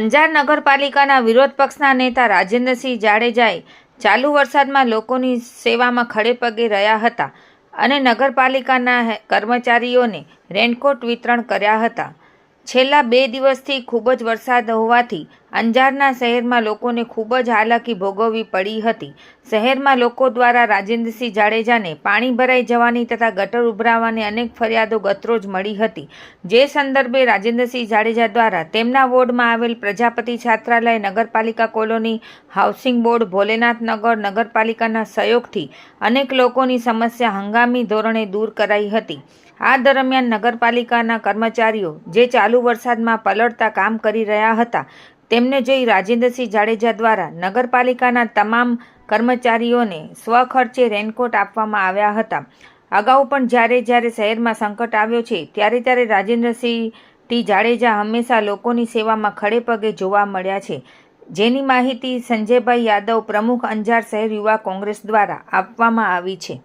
અંજાર નગરપાલિકાના વિરોધ પક્ષના નેતા રાજેન્દ્રસિંહ જાડેજાએ ચાલુ વરસાદમાં લોકોની સેવામાં ખડે પગે રહ્યા હતા અને નગરપાલિકાના કર્મચારીઓને રેનકોટ વિતરણ કર્યા હતા. છેલ્લા બે દિવસથી ખૂબ જ વરસાદ હોવાથી અંજારના શહેરમાં લોકોને ખૂબ જ હાલાકી ભોગવવી પડી હતી. શહેરમાં લોકો દ્વારા રાજેન્દ્રસિંહ જાડેજાને પાણી ભરાઈ જવાની તથા ગટર ઉભરાવાની અનેક ફરિયાદો ગતરોજ મળી હતી. જે સંદર્ભે રાજેન્દ્રસિંહ જાડેજા દ્વારા તેમના વોર્ડમાં આવેલ પ્રજાપતિ છાત્રાલય નગરપાલિકા કોલોની, હાઉસિંગ બોર્ડ, ભોલેનાથ નગર નગરપાલિકાના સહયોગથી અનેક લોકોની સમસ્યા હંગામી ધોરણે દૂર કરાઈ હતી. આ દરમિયાન નગરપાલિકાના કર્મચારીઓ, જે ચાલુ વરસાદમાં પલળતા કામ કરી રહ્યા હતા તેમને જોઈ રાજેન્દ્રસિંહ જાડેજા દ્વારા નગરપાલિકાના તમામ કર્મચારીઓને સ્વખર્ચે રેનકોટ આપવામાં આવ્યા હતા. અગાઉ પણ જ્યારે જ્યારે શહેરમાં સંકટ આવ્યો છે, ત્યારે ત્યારે રાજેન્દ્રસિંહ ટી જાડેજા હંમેશા લોકોની સેવામાં ખડે પગે જોવા મળ્યા છે. જેની માહિતી સંજયભાઈ યાદવ, પ્રમુખ અંજાર શહેર યુવા કોંગ્રેસ દ્વારા આપવામાં આવી છે.